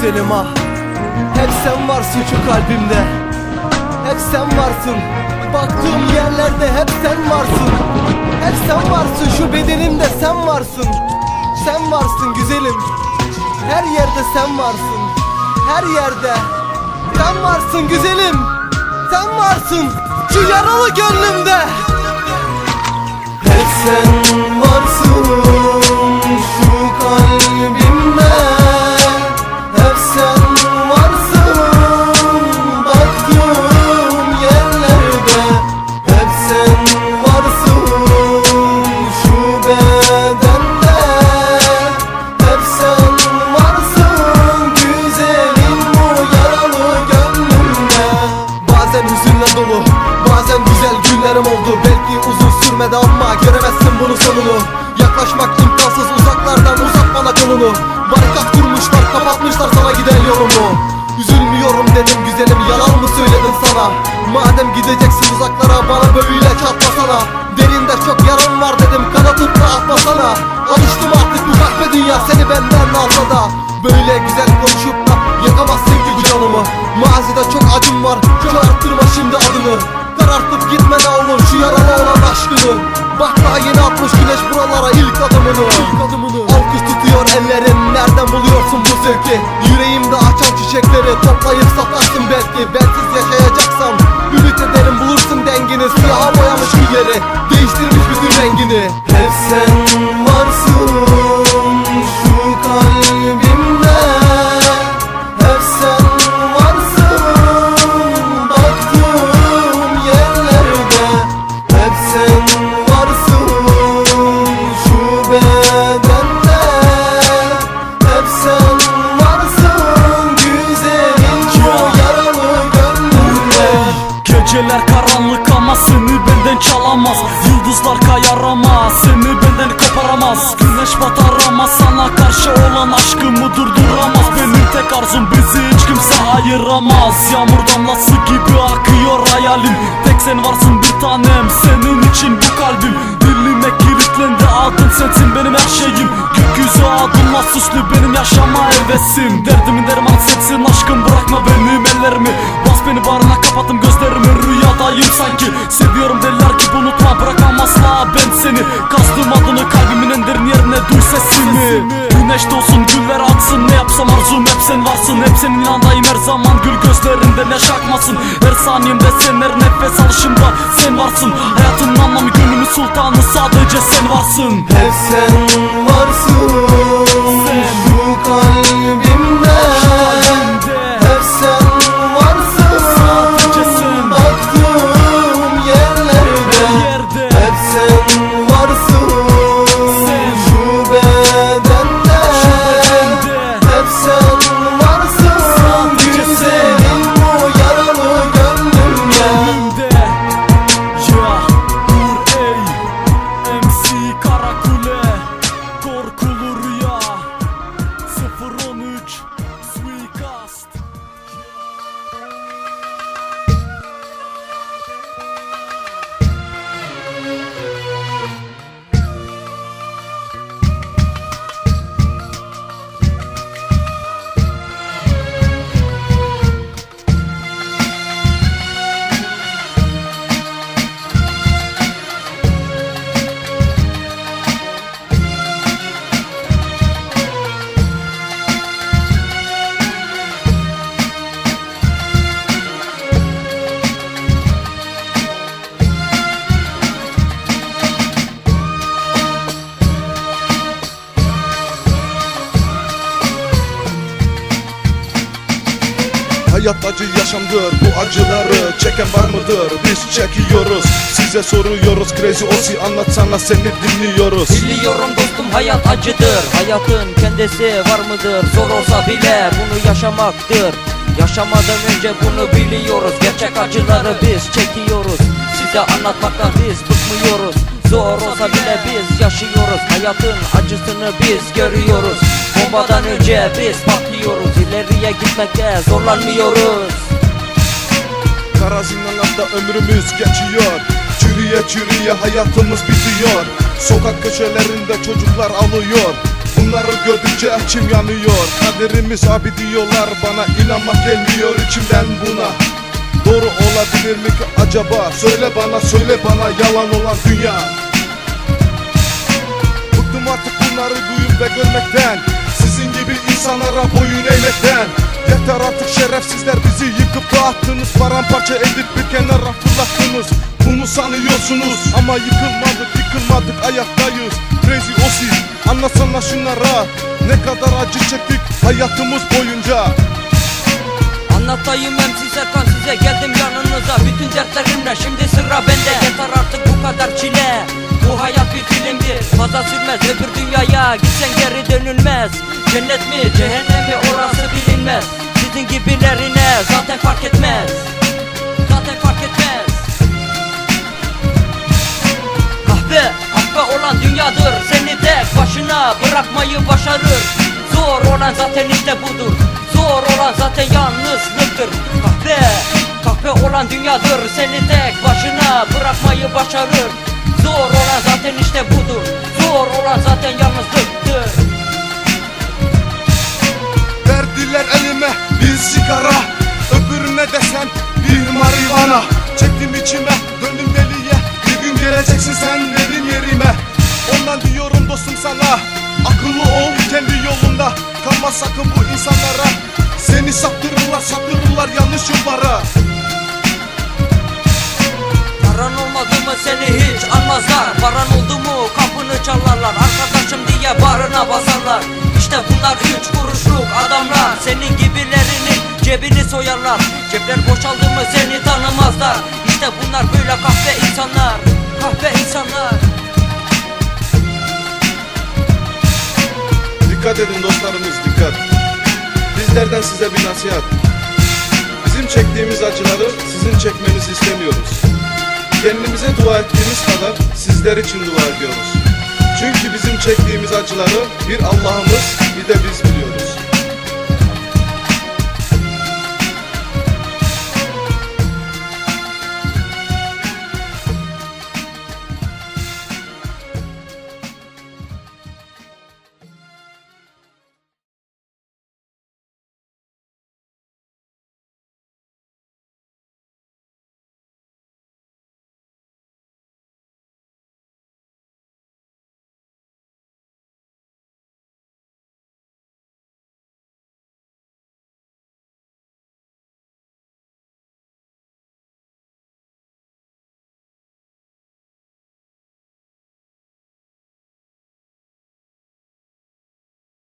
güzelim ah. Hep sen varsın şu kalbimde. Hep sen varsın. Baktığım yerlerde hep sen varsın. Hep sen varsın şu bedenimde sen varsın. Sen varsın güzelim. Her yerde sen varsın. Her yerde. Sen varsın güzelim. Sen varsın şu yaralı gönlümde. Hep sen varsın şu kalbimde sürmedi ama göremezsin bunun sonunu. Yaklaşmak imkansız uzaklardan uzak bana kolunu. Barikat kurmuşlar kapatmışlar sana giden yolumu. Üzülmüyorum dedim güzelim yalan mı söyledim sana? Madem gideceksin uzaklara bana böyle çatlasana Derinde çok yaram var dedim kanatıp da atmasana. Alıştım artık bu kahve dünya seni benden alsa da Böyle güzel konuşup da yakamazsın ki bu canımı. Mazide çok acım var çok arttırma şimdi adını Karartıp gitme ne olur şu yaralı olan aşkını. Bak daha yeni atmış güneş buralara ilk adımını. İlk adımını. Alkış tutuyor ellerin nereden buluyorsun bu zevki? Yüreğimde açan çiçekleri toplayıp satarsın belki Bensiz olan aşkımı durduramaz Benim tek arzum bizi hiç kimse ayıramaz. Yağmur damlası gibi akıyor hayalim. Tek sen varsın bir tanem senin için bu kalbim. Dilime kilitlendi adın sensin benim her şeyim. Gökyüzü adımla süslü benim yaşama hevesim. Derdimin derman sensin aşkım bırakma benim ellerimi. Bas beni bağrına kapattım gözlerimi. Rüyadayım sanki. Seviyorum deliler gibi unutma bırakmam asla ben seni. Kastım adını kalbimin en derin yerine duy sesimi Güneş doğsun güller atsın. Ne yapsam arzum hep sen varsın. Hep senin yanındayım her zaman. Gül gözlerinden yaş akmasın Her saniyemde sen her nefes alışımda sen varsın. Hayatın anlamı gönlümün sultanı. Sadece sen varsın. Hep sen varsın Hayat acı yaşamdır bu acıları çeken var mıdır? Biz çekiyoruz Size soruyoruz. Crazy Osi anlatsana seni dinliyoruz. Biliyorum dostum hayat acıdır. Hayatın kendisi var mıdır? Zor olsa bile bunu yaşamaktır. Yaşamadan önce bunu biliyoruz. Gerçek acıları biz çekiyoruz. Size anlatmaktan biz bıkmıyoruz Zor olsa bile biz yaşıyoruz. Hayatın acısını biz görüyoruz. Bombadan önce biz patlıyoruz İleriye gitmekte zorlanmıyoruz. Kara zindanlarda ömrümüz geçiyor. Çürüye çürüye hayatımız bitiyor. Sokak köşelerinde çocuklar alıyor Bunları gördükçe içim yanıyor. Kaderimiz abi diyorlar bana inanmak gelmiyor içimden buna. Doğru olabilir mi ki acaba? Söyle bana söyle bana yalan olan dünya. Bıktım artık bunları duyup ve görmekten insanlara boyun eğmekten. Yeter artık şerefsizler bizi yıkıp dağıttınız. Paramparça edip bir kenara fırlattınız. Bunu sanıyorsunuz ama yıkılmadık yıkılmadık ayaktayız Crazy Osi anlatsana şunlara. Ne kadar acı çektik hayatımız boyunca. Anlatayım MC Serkan size. Geldim yanınıza Bütün dertlerimle. Şimdi sıra bende. Yeter artık bu kadar çile. Bu hayat bir filmdir. Fazla sürmez öbür dünyaya Gitsen geri dönülmez Cennet mi? Cehennem mi? Orası bilinmez. Sizin gibilerine zaten fark etmez. Zaten fark etmez. Kahve, kahve olan dünyadır. Seni tek başına bırakmayı başarır. Zor olan zaten işte budur. Zor olan zaten yalnızlıktır. Kahve, kahve olan dünyadır. Seni tek başına bırakmayı başarır. Zor olan zaten işte budur. Zor olan zaten yalnızlıktır sen benim yerime. Ondan diyorum dostum sana Akıllı ol kendi yolunda. Kalma sakın bu insanlara Seni saptırırlar saptırırlar yanlış yollara. Paran olmadı mı seni hiç almazlar Paran oldu mu kapını çalarlar. Arkadaşım diye barına basarlar. İşte bunlar üç kuruşluk adamlar. Senin gibilerinin cebini soyarlar. Cepler boşaldı mı seni tanımazlar. İşte bunlar böyle kahve insanlar Kahve insanlar. Dikkat edin dostlarımız dikkat. Bizlerden size bir nasihat. Bizim çektiğimiz acıları sizin çekmenizi istemiyoruz. Kendimize dua ettiğimiz kadar sizler için dua ediyoruz. Çünkü bizim çektiğimiz acıları bir Allah'ımız bir de